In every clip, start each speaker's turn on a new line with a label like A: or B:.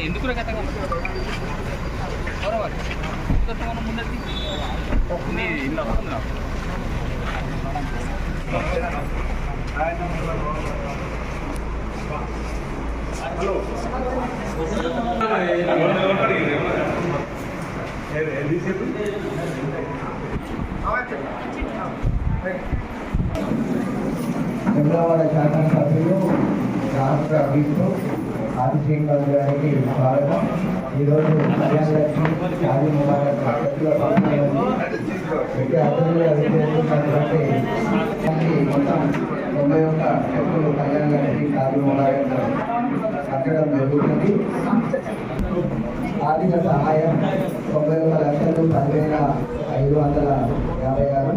A: ఎందుకు గత మనం ముందరికి? నీ వస్తుంది నాకు
B: చంద్రవాడ శాసనసభ్యులు రాష్ట్ర విప్పు ఆది గారికి స్వాగతం. ఈరోజు కళ్యాణ లక్ష్మి ముబారక్ పద్ధతిలో మొత్తం తొంభై ఒక్క చెప్పులు కళ్యాణ లక్ష్మి షాదీ ముబారక్ కట్టడం జరుగుతుంది. ఆర్థిక సహాయం తొంభై ఒక్క లక్షలు పదివేల ఐదు వందల యాభై ఆరు.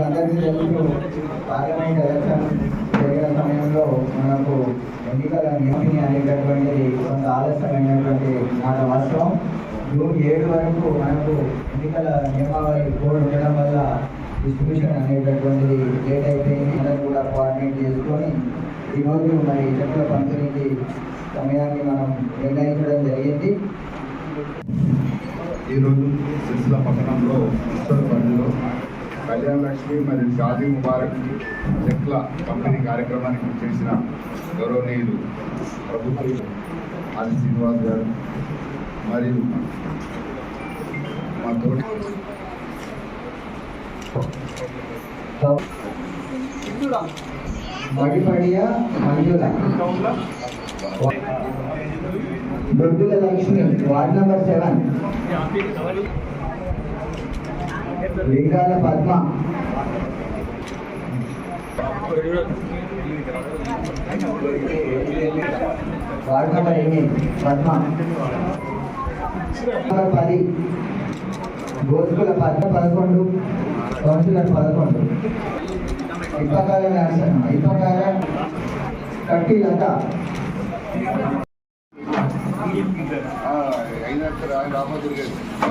B: మనందరికీ తెలుసు పార్లమెంట్ ఎలక్షన్ జరిగిన సమయంలో మనకు ఎన్నికల నియమిని అనేటటువంటిది కొంత ఆలస్యమైనటువంటి మాట వాస్తవం. జూన్ ఏడు వరకు మనకు ఎన్నికల నియమావళి కోడ్ ఉండడం వల్ల డిస్ట్రిబ్యూషన్ అనేటటువంటిది లేట్ అయిపోయింది. అందరూ కూడా కోఆర్డినేట్ చేసుకొని ఈరోజు మరి చెట్ల పంపిణీకి సమయాన్ని మనం నిర్ణయించడం జరిగింది.
C: ఈరోజు సిరిసిల్ల పట్టణంలో కళ్యాణ లక్ష్మి మరియు షాదీ ముబారక్ చెట్ల పంపిణీ కార్యక్రమానికి చేసిన గౌరవనీయులు ప్రభుత్వ ఆది శ్రీనివాస్ గారు మరియు మా తోటి
B: Madipadiya Manjula Lakshmi ward number seven. Lingala Padma. Ward number ఎనిమిది పద్మ పది. గోసుకుల పద్మ పదకొండు కౌన్సిలర్ పదకొండు. ఇప్పకాల నరసన్న ఇప్పకాల కట్టి లత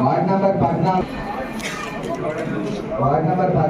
B: వార్డ్ నంబర్ పద్నాలుగు. వార్డ్ నంబర్ పద్నాలుగు